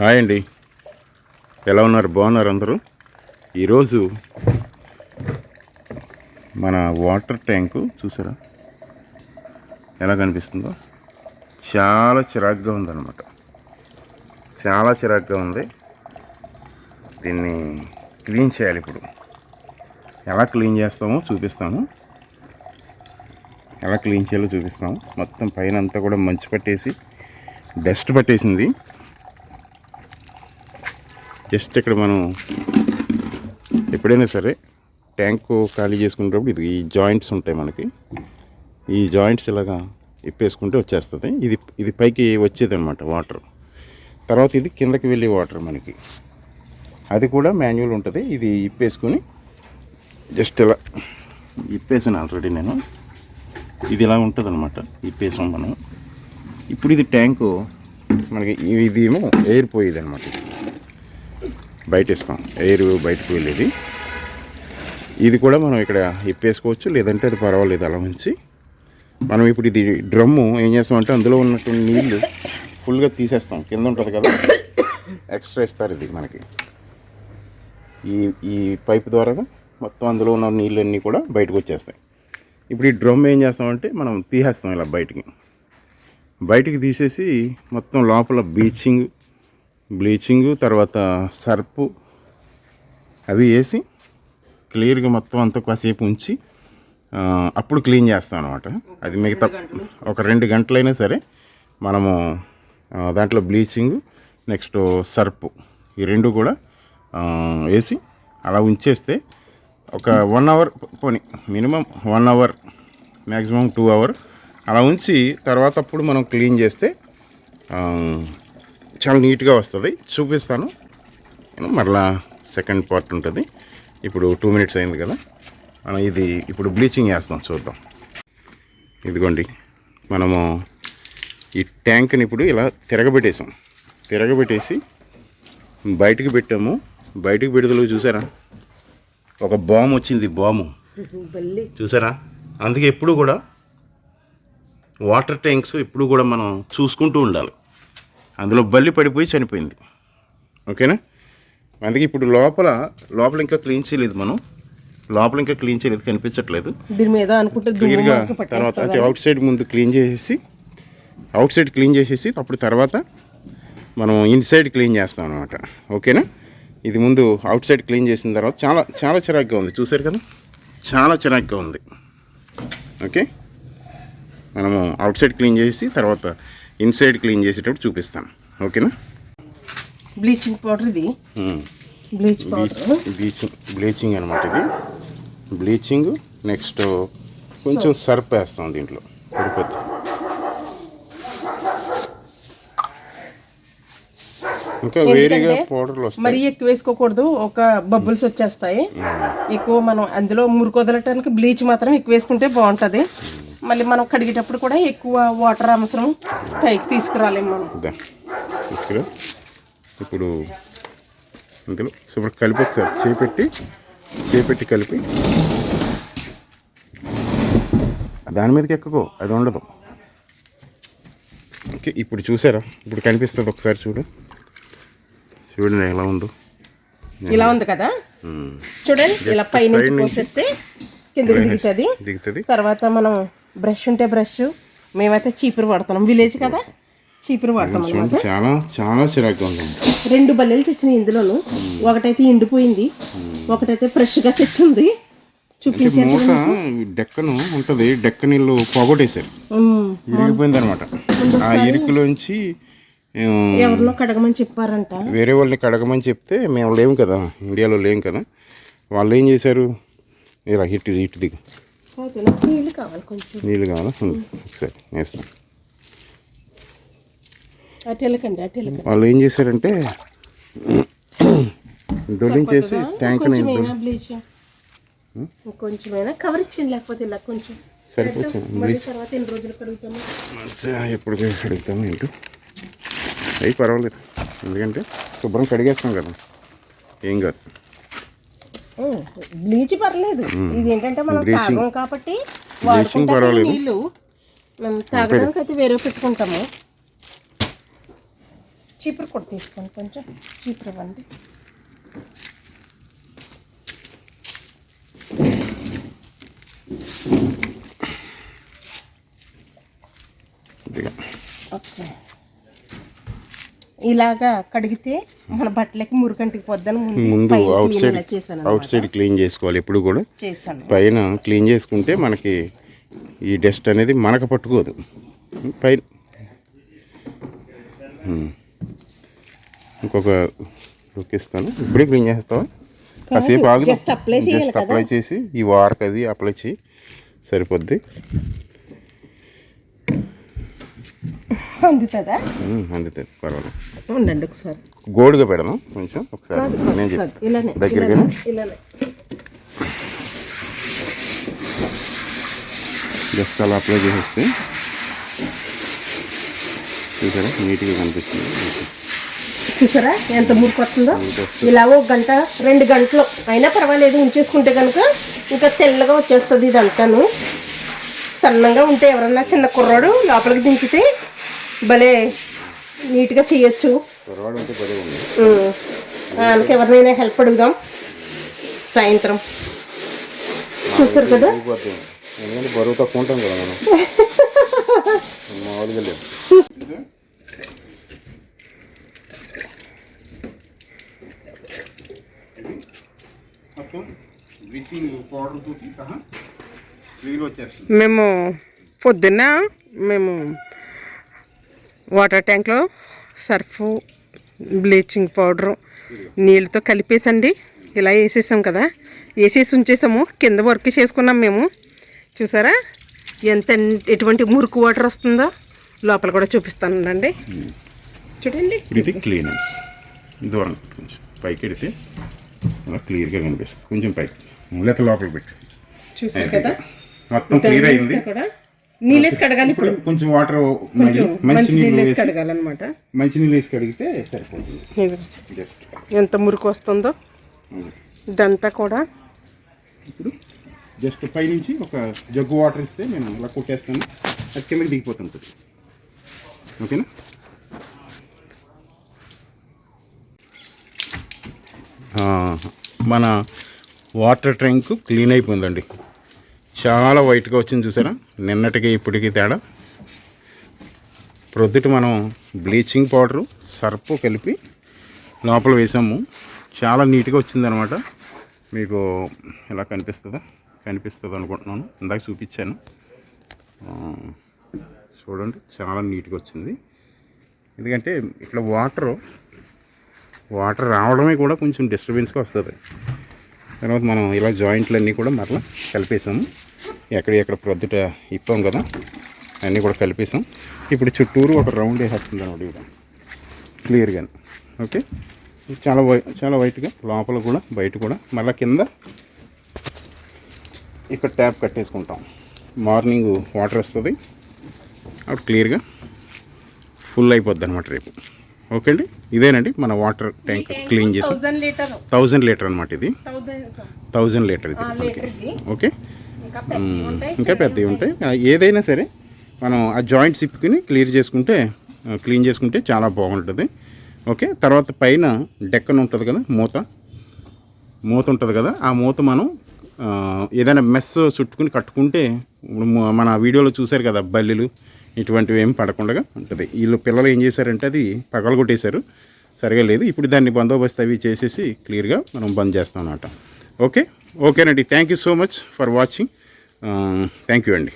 Hi అండి. ఎలా ఉన్నారు? బాగున్నారు అందరూ? ఈరోజు మన వాటర్ ట్యాంకు చూసారా? ఎలా కనిపిస్తుందో? చాలా చిరాగ్గా ఉందన్నమాట. చాలా చిరాగ్గా ఉంది. దీన్ని క్లీన్ చేయాలి ఇప్పుడు. ఎలా క్లీన్ చేస్తామో చూపిస్తాము. ఎలా క్లీన్ చేయాలో చూపిస్తాము. మొత్తం పైన అంతా కూడా మంచు పట్టేసి డస్ట్ పట్టేసింది. జస్ట్ ఇక్కడ మనం ఎప్పుడైనా సరే ట్యాంక్ ఖాళీ చేసుకునేటప్పుడు ఇది ఈ జాయింట్స్ ఉంటాయి మనకి. ఈ జాయింట్స్ ఇలాగా ఇప్పేసుకుంటే వచ్చేస్తుంది. ఇది ఇది పైకి వచ్చేది అనమాట వాటర్. తర్వాత ఇది కిందకి వెళ్ళే వాటర్ మనకి. అది కూడా మాన్యువల్ ఉంటుంది. ఇది ఇప్పేసుకొని జస్ట్ ఇలా ఇప్పేసాను ఆల్రెడీ నేను. ఇది ఇలా ఉంటుంది అనమాట ఇప్పేసాం మనం. ఇప్పుడు ఇది ట్యాంకు మనకి ఇది ఏమో ఎయిర్ పోయేది అనమాట బయట ఇస్తాం ఎయిర్ బయటకు వెళ్ళేది. ఇది కూడా మనం ఇక్కడ ఇప్పేసుకోవచ్చు. లేదంటే అది పర్వాలేదు అలా ఉంచి. మనం ఇప్పుడు ఇది డ్రమ్ము ఏం చేస్తామంటే అందులో ఉన్నటువంటి నీళ్ళు ఫుల్గా తీసేస్తాం. కింద ఉంటుంది కదా. ఎక్స్ట్రా ఇస్తారు ఇది మనకి. ఈ ఈ పైప్ ద్వారా మొత్తం అందులో ఉన్న నీళ్ళన్నీ కూడా బయటకు వచ్చేస్తాయి. ఇప్పుడు ఈ డ్రమ్ ఏం చేస్తామంటే మనం తీసేస్తాం ఇలా బయటికి. బయటికి తీసేసి మొత్తం లోపల బ్లీచింగ్ బ్లీచింగ్ తర్వాత సర్పు అవి వేసి క్లియర్గా మొత్తం అంతా కాసేపు ఉంచి అప్పుడు క్లీన్ చేస్తాం అనమాట అది మిగతా ఒక రెండు గంటలైనా సరే మనము దాంట్లో బ్లీచింగ్ నెక్స్ట్ సర్పు ఈ రెండు కూడా వేసి అలా ఉంచేస్తే ఒక వన్ అవర్ పోనీ minimum one hour maximum two hour అలా ఉంచి తర్వాత అప్పుడు మనం క్లీన్ చేస్తే చాలా నీట్గా వస్తుంది. చూపిస్తాను. నేను మరలా సెకండ్ పార్ట్ ఉంటుంది. ఇప్పుడు టూ మినిట్స్ అయింది కదా. మనం ఇది ఇప్పుడు బ్లీచింగ్ వేస్తాం చూద్దాం. ఇదిగోండి. మనము ఈ ట్యాంక్ని ఇప్పుడు ఇలా తిరగబెట్టేసాం. తిరగబెట్టేసి బయటికి పెట్టాము. బయటికి పెడుదలు చూసారా? ఒక బాము వచ్చింది బాము. చూసారా? అందుకే ఎప్పుడు కూడా వాటర్ ట్యాంక్స్ ఎప్పుడు కూడా మనం చూసుకుంటూ ఉండాలి. అందులో బల్లి పడిపోయి చనిపోయింది. ఓకేనా? అందుకే ఇప్పుడు లోపల లోపల ఇంకా క్లీన్ చేయలేదు మనం. లోపల ఇంకా క్లీన్ చేయలేదు కనిపించట్లేదు. దీని మీద అనుకుంటే క్లియర్గా. తర్వాత అంటే అవుట్ సైడ్ ముందు క్లీన్ చేసేసి అవుట్ సైడ్ క్లీన్ చేసేసి అప్పుడు తర్వాత మనం ఇన్సైడ్ క్లీన్ చేస్తాం అనమాట ఓకేనా? ఇది ముందు అవుట్ సైడ్ క్లీన్ చేసిన తర్వాత చాలా చాలా చిరాగ్గా ఉంది. చూసారు కదా? చాలా చిరాగ్గా ఉంది. ఓకే? మనము అవుట్ సైడ్ క్లీన్ చేసి తర్వాత ఇన్సైడ్ క్లీన్ చేసేటప్పుడు చూపిస్తాను ఓకేనా? బ్లీచింగ్ పౌడర్ ఇది. Bleach powder. బ్లీచింగ్ బ్లీచింగ్ అనమాట ఇది. బ్లీచింగ్ నెక్స్ట్ కొంచెం సర్ప్ వేస్తాం దీంట్లో. సరిపోద్ది. ఇంకా వేరేగా పౌడర్లు మరీ వస్తాయి ఎక్కువ వేసుకోకూడదు. ఒక బబుల్స్ వచ్చేస్తాయి. ఎక్కువ మనం అందులో మురికి వదలటానికి బ్లీచ్ మాత్రం ఎక్కువ వేసుకుంటే బాగుంటుంది. మళ్ళీ మనం కడిగేటప్పుడు కూడా ఎక్కువ వాటర్ అవసరం పైకి తీసుకురాలేము మనం. ఇక్కడ. ఇప్పుడు ఇందులో ఇప్పుడు కలిపి ఒకసారి చేపెట్టి చేపెట్టి కలిపి. దాని మీదకి ఎక్కకో అది ఉండదు. ఓకే ఇప్పుడు చూసారా? ఇప్పుడు కనిపిస్తుంది ఒకసారి చూడు. చూడండి ఎలా ఉందో. ఇలా ఉంది కదా. చూడండి ఇలా దిగుతుంది. దిగుతుంది. తర్వాత మనం బ్రష్ ఉంటే బ్రష్ మేమైతే చీపురు వాడుతున్నాం విలేజ్ కదా? చీపురు వాడతాం అనమాట చాలా చాలా చిరాకుగా ఉంది రెండు బల్లెలు చచ్చినాయి ఇందులోను. ఒకటైతే ఎండిపోయింది ఒకటైతే ఫ్రెష్గా చచ్చింది చూపించాను మూట డెక్కను ఉంటుంది డెక్క నీళ్ళు పోగొట్టేశారు. ఇరిగిపోయింది అనమాట ఆ ఇరుకులోంచి ఎవరినో కడగమని చెప్పారంట. వేరే వాళ్ళని కడగమని చెప్తే మేము లేము కదా ఇండియాలో లేము కదా. వాళ్ళు ఏం చేశారు? ఇలా ఇటు ఇటు దిగు. కాదు, నాకు నీళ్ళు కావాలి కొంచెం. నీళ్ళు కావాలా? వేస్తాం అటు వెళ్ళకండి అటు వెళ్ళకండి వాళ్ళు ఏం చేశారంటే కొంచెమైనా కవర్ ఇచ్చింది లేకపోతే ఇలా కొంచెం. సరిపోతుంది? తర్వాత ఎన్ని రోజులు కడుగుతాము? ఎప్పుడు కడుగుతాము ఏంటో. అవి పర్వాలేదు. ఎందుకంటే శుభ్రం కడిగేస్తాం కదా. ఏం కాదు. బ్లీచ్ పర్లేదు. ఇది ఏంటంటే మనం. తాగం కాబట్టి వాడుకుంటాం. నీళ్ళు మేము తాగడానికి అయితే వేరే పెట్టుకుంటాము. చీపురు కూడా తీసుకోండి కొంచెం. చీపురు ఇవ్వండి. ఓకే. ఇలాగా కడిగితే మన బట్టలకి మురికంటికి పొద్దున ముందు outside outside clean చేసుకోవాలి ఎప్పుడు కూడా. చేశాను. పైన క్లీన్ చేసుకుంటే మనకి ఈ డస్ట్ అనేది మనకు పట్టుకోదు. పైన. ఇంకొక లుక్ ఇస్తాను. ఇప్పుడే క్లీన్ చేస్తావా? కాసేపు ఆగు. జస్ట్ అప్లై చేసి ఈ వారకు అది అప్లై చేయి. సరిపోద్ది. అందుతుందా ఉమ్, అందుతుంది పర్వాలేదు. ఉండండి ఒకసారి. గోడుగా పెడదాం కొంచెం ఒకసారి నేను ఇలానే జస్ట్ అలా అప్లై చేసేస్తే చూసారా? నీట్గా కనిపిస్తుంది. చూసారా? ఎంత ఇలా ఒక గంట రెండు గంటలు అయినా పర్వాలేదు. ఉంచేసుకుంటే కనుక ఇంకా తెల్లగా వచ్చేస్తుంది ఇది అంతాను సన్నంగా ఉంటే ఎవరన్నా చిన్న కుర్రాడు లోపలికి దించితే భలే నీట్గా చేయొచ్చు. వాళ్ళకి ఎవరినైనా హెల్ప్ అడుగుదాం. సాయంత్రం. చూసారు కదా? బరువు తక్కువ ఉంటాం కదా మనం మామూలుగా లేదు. మేము పొద్దున్న మేము వాటర్ ట్యాంక్లో సర్ఫ్ బ్లీచింగ్ పౌడరు నీళ్ళతో కలిపేసండి. ఇలా వేసేసాం కదా. వేసేసి ఉంచేసాము. కింద వర్క్ చేసుకున్నాం మేము. చూసారా? ఎంత ఎటువంటి మురికి వాటర్ వస్తుందో లోపల కూడా చూపిస్తానండి చూడండి. ఇది క్లీనెన్స్ దూరం పైకి ఎడితే అలా క్లియర్గా కనిపిస్తుంది. కొంచెం పైకి. లేత లోపల పెట్టి. చూసారు కదా? మొత్తం క్లియర్ అయింది. కూడా నీళ్ళేసి కడగాలి ఇప్పుడు కొంచెం వాటర్ మంచి నీళ్ళు వేసి కడగాలన్నమాట. మంచి నీళ్ళు వేసి కడిగితే సరిపోతుంది. ఎంత మురికి వస్తుందో. ఇదంతా కూడా. ఇప్పుడు జస్ట్ పైనుంచి ఒక జగ్గు వాటర్ ఇస్తే నేను ఇలా కొట్టేస్తాను. అది కిందకి దిగిపోతుంటుంది ఓకేనా మన వాటర్ ట్యాంక్ క్లీన్ అయిపోయిందండి. చాలా వైట్గా వచ్చింది చూసారా? నిన్నటికి ఇప్పటికి తేడా. ప్రొద్దుట మనం బ్లీచింగ్ పౌడరు సర్పు కలిపి లోపల వేసాము. చాలా నీట్గా వచ్చిందనమాట మీకు ఎలా కనిపిస్తుందా? కనిపిస్తుంది అనుకుంటున్నాను. ఇందాక చూపించాను. చూడండి చాలా నీట్గా వచ్చింది. ఎందుకంటే ఇట్లా వాటరు వాటర్ రావడమే కూడా కొంచెం డిస్టర్బెన్స్గా వస్తుంది. తర్వాత మనం ఇలా జాయింట్లన్నీ కూడా మరలా కలిపేసాము. ఎక్కడ ఎక్కడ ప్రొద్దుట ఇప్పాం కదా అన్నీ కూడా కలిపేసాం. ఇప్పుడు చుట్టూరు ఒక రౌండ్ వేసేస్తుంది అనమాట ఇక్కడ క్లియర్గా ఓకే? చాలా వై చాలా వైట్గా లోపల కూడా బయట కూడా. మళ్ళీ కింద ఇక్కడ ట్యాప్ కట్టేసుకుంటాం. మార్నింగ్ వాటర్ వస్తుంది. అప్పుడు క్లియర్గా ఫుల్ అయిపోద్ది అనమాట రేపు. ఓకే అండి ఇదేనండి మన వాటర్ ట్యాంక్ క్లీన్ చేసి థౌజండ్ లీటర్. అనమాట ఇది. Thousand litre. ఇది. ఓకే? ఇంకా పెద్దవి ఉంటాయి ఏదైనా సరే మనం ఆ జాయింట్స్ ఇప్పుకుని క్లియర్ చేసుకుంటే క్లీన్ చేసుకుంటే చాలా బాగుంటుంది. ఓకే? తర్వాత పైన డెక్కన్ ఉంటుంది కదా మూత. మూత ఉంటుంది కదా ఆ మూత మనం ఏదైనా మెస్ చుట్టుకుని కట్టుకుంటే ఇప్పుడు మన వీడియోలో చూశారు కదా బల్లిలు ఇటువంటివి ఏం పడకుండా ఉంటుంది. వీళ్ళు పిల్లలు ఏం చేశారంటే అది పగలగొట్టేశారు. సరిగా లేదు. ఇప్పుడు దాన్ని బందోబస్తు అవి చేసేసి క్లియర్గా మనం బంద్ చేస్తాం అన్నమాట. ఓకే? ఓకేనండి. Thank you so much for watching. Thank you అండి.